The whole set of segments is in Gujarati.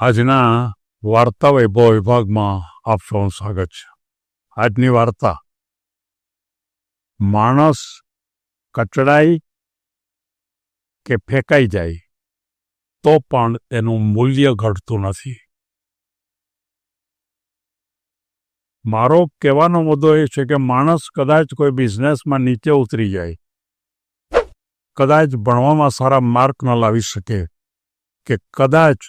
આજના વાર્તા વૈભવ વિભાગમાં આપ સૌનું સ્વાગત છે. આજની વાર્તા, માણસ કચડાઈ કે ફેંકાઈ જાય તો પણ તેનું મૂલ્ય ઘટતું નથી. મારો કહેવાનો મુદ્દો એ છે કે માણસ કદાચ કોઈ બિઝનેસમાં નીચે ઉતરી જાય, કદાચ ભણવામાં સારા માર્ક ન લાવી શકે, કે કદાચ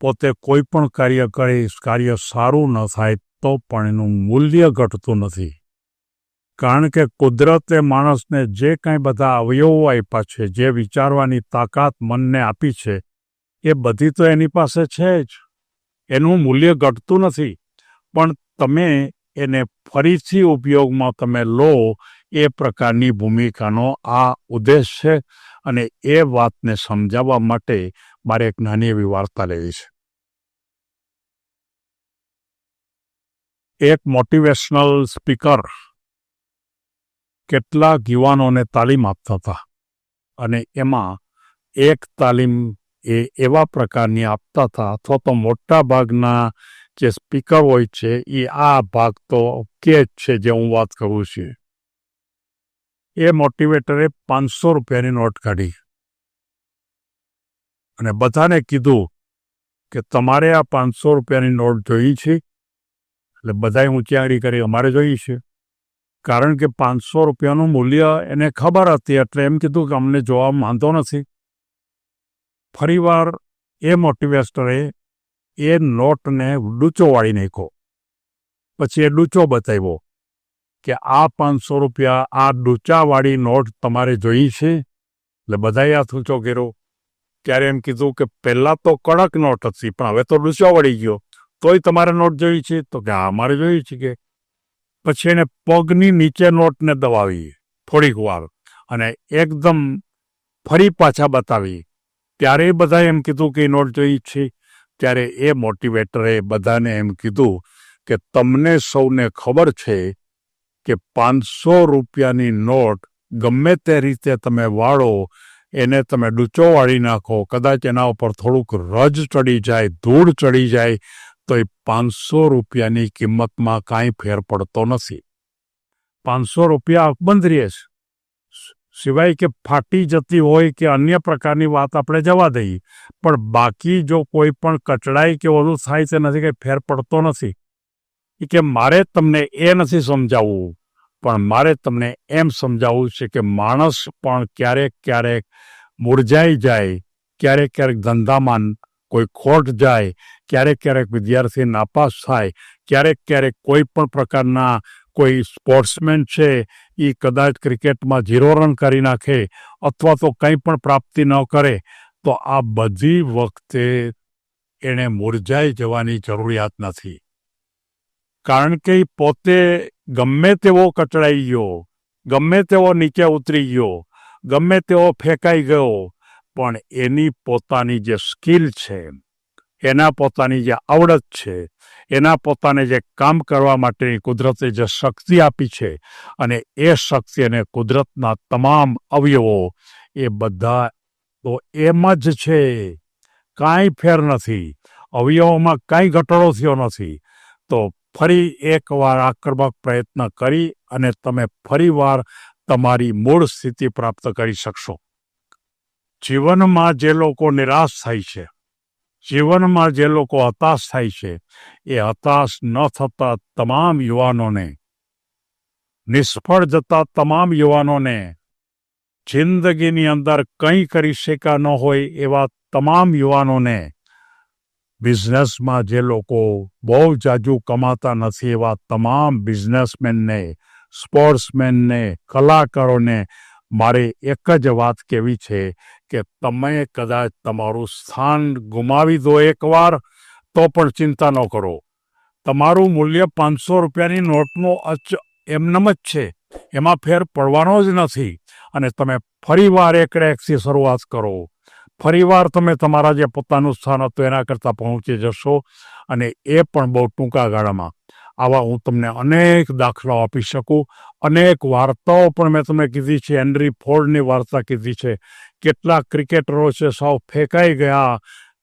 પોતે કોઈ પણ કાર્ય કરે, કાર્ય સારું ન થાય, તો પણ એનું મૂલ્ય ઘટતું નથી. કારણ કે કુદરતે માણસને જે કાંઈ બધા અવયવો આપ્યા છે, જે વિચારવાની તાકાત મનને આપી છે, એ બધી તો એની પાસે છે જ. એનું મૂલ્ય ઘટતું નથી. પણ તમે એને ફરીથી ઉપયોગમાં તમે લો એ પ્રકારની ભૂમિકાનો આ ઉદ્દેશ છે અને એ વાતને સમજાવવા માટે મારે એક નાની એવી વાર્તા લેવી છે. એક મોટિવેશનલ સ્પીકર કેટલાક યુવાનોને તાલીમ આપતા હતા અને એમાં એક તાલીમ એ એવા પ્રકારની આપતા હતા. અથવા તો મોટા ભાગના જે સ્પીકર હોય છે, એ આ ભાગ તો કે જ છે જે હું વાત કરું છું. એ મોટિવેટરે પાંચસો રૂપિયાની નોટ કાઢી. અને બધાને કીધું કે તમારે આ પાંચસો રૂપિયાની નોટ જોઈ છે? એટલે બધાએ ઊંચી કરી, અમારે જોઈએ છે. કારણ કે પાંચસો રૂપિયાનું મૂલ્ય એને ખબર હતી, એટલે એમ કીધું કે અમને જોવા માંધો નથી. ફરીવાર એ મોટિવેસ્ટરે એ નોટને ડૂચો વાળી નાખ્યો. પછી એ ડૂચો બતાવ્યો. કે આ પાંચસો રૂપિયા, આ ડૂચાવાળી નોટ તમારે જોઈ છે? એટલે બધાએ હાથ ઊંચો કર્યો. ત્યારે એમ કીધું કે પહેલાં તો કડક નોટ હતી, પણ હવે તો ડૂચો વળી ગયો. તોય તમારે નોટ જોઈ છે? તો કે હા, અમારે જોઈ છે કે. પછી એને પગની નીચે નોટને દબાવી થોડીક વાર. અને એકદમ ફરી પાછા બતાવી ત્યારે બધાએ એમ કીધું કે નોટ જોઈ છે. ત્યારે એ મોટિવેટરે બધાને એમ કીધું કે તમને સૌને ખબર છે કે પાંચસો રૂપિયાની નોટ ગમે તે રીતે તમે વાળો, એને તમે ડૂચો વાળી નાખો, કદાચ એના ઉપર થોડુંક રજ ચડી જાય, ધૂળ ચડી જાય, તો એ પાંચસો રૂપિયાની કિંમતમાં કાંઈ ફેર પડતો નથી. પાંચસો રૂપિયા અકબંધ રહે છે. સિવાય કે ફાટી જતી હોય કે અન્ય પ્રકારની વાત આપણે જવા દઈએ, પણ બાકી જો કોઈ પણ કચડાઈ કે વધુ થાય તે નથી કંઈ ફેર પડતો નથી. કે મારે તમને એ નથી સમજાવવું. પણ મારે તમને એમ સમજાવવું છે કે માણસ પણ ક્યારેક ક્યારેક મુરઝાઈ જાય, ક્યારેક ક્યારેક ધંધામાં કોઈ ખોટ જાય, ક્યારેક ક્યારેક વિદ્યાર્થી નાપાસ થાય, ક્યારેક ક્યારેક કોઈ પણ પ્રકારના કોઈ સ્પોર્ટ્સમેન છે, એ કદાચ ક્રિકેટમાં ઝીરો રન કરી નાખે અથવા તો કંઈ પણ પ્રાપ્તિ ન કરે, તો આ બધી વખતે એણે મુરઝાઈ જવાની જરૂરિયાત નથી. કારણ કે પોતે ગમે તેવો કચડાઈ ગયો, ગમે તેવો નીચે ઉતરી ગયો, ગમે તેવો ફેંકાઈ ગયો, પણ એની પોતાની જે સ્કિલ છે, એના પોતાની જે આવડત છે, એના પોતાને જે કામ કરવા માટેની કુદરતે જે શક્તિ આપી છે અને એ શક્તિ અને કુદરતના તમામ અવયવો એ બધા તો એમ જ છે. કાંઈ ફેર નથી. અવયવોમાં કાંઈ ઘટાડો થયો નથી. તો ફરી એકવાર આક્રમક પ્રયત્ન કરી અને તમે ફરીવાર તમારી મૂળ સ્થિતિ પ્રાપ્ત કરી શકશો. જીવનમાં જે લોકો નિરાશ થાય છે, જીવનમાં જે લોકો હતાશ થાય છે, એ હતાશ ન થતા તમામ યુવાનોને, નિષ્ફળ જતા તમામ યુવાનોને, જિંદગીની અંદર કંઈ કરી શકા ન હોય એવા તમામ યુવાનોને બિઝનેસમાં જે લોકો બહુ જાજુ કમાતા નથી એવા તમામ બિઝનેસમેનને, સ્પોર્ટ્સમેનને, કલાકારોને મારે એક જ વાત કહેવી છે કે તમે કદાચ તમારું સ્થાન ગુમાવી દો એકવાર, તો પણ ચિંતા ન કરો. તમારું મૂલ્ય પાંચસો રૂપિયાની નોટનો અચ એમનેમ જ છે. એમાં ફેર પડવાનો જ નથી. અને તમે ફરીવાર એકડે એકથી શરૂઆત કરો. ફરીવાર તમે તમારા જે પોતાનું સ્થાન હતું એના કરતાં પહોંચી જશો અને એ પણ બહુ ટૂંકા ગાળામાં. આવા હું તમને અનેક દાખલાઓ આપી શકું. અનેક વાર્તાઓ પણ મેં તમને કીધી છે. હેનરી ફોર્ડની વાર્તા કીધી છે. કેટલા ક્રિકેટરો છે, સાવ ફેંકાઈ ગયા,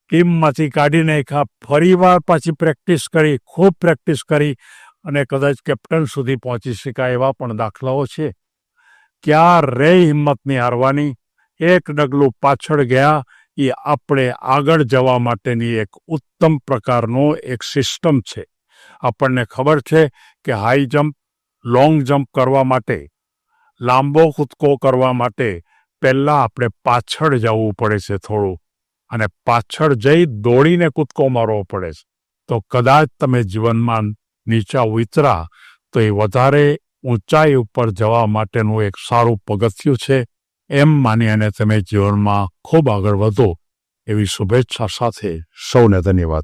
ટીમમાંથી કાઢી નાખ્યા. ફરીવાર પાછી પ્રેક્ટિસ કરી, ખૂબ પ્રેક્ટિસ કરી અને કદાચ કેપ્ટન સુધી પહોંચી શકાય એવા પણ દાખલાઓ છે. ક્યારે હિંમત નહીં હારવાની? એક ડગલું પાછળ ગયા એ આપણે આગળ જવા માટેની એક ઉત્તમ પ્રકારનો એક સિસ્ટમ છે. આપણને ખબર છે કે હાઈ જમ્પ, લોંગ જમ્પ કરવા માટે, લાંબો કૂદકો કરવા માટે પહેલાં આપણે પાછળ જવું પડે છે થોડું અને પાછળ જઈ દોડીને કૂદકો મારવો પડે છે. તો કદાચ તમે જીવનમાં નીચા ઉતરા તો એ વધારે ઊંચાઈ ઉપર જવા માટેનું એક સારું પગથિયું છે. એમ માની અને તમે જીવનમાં ખૂબ આગળ વધો એવી શુભેચ્છા સાથે સૌને ધન્યવાદ.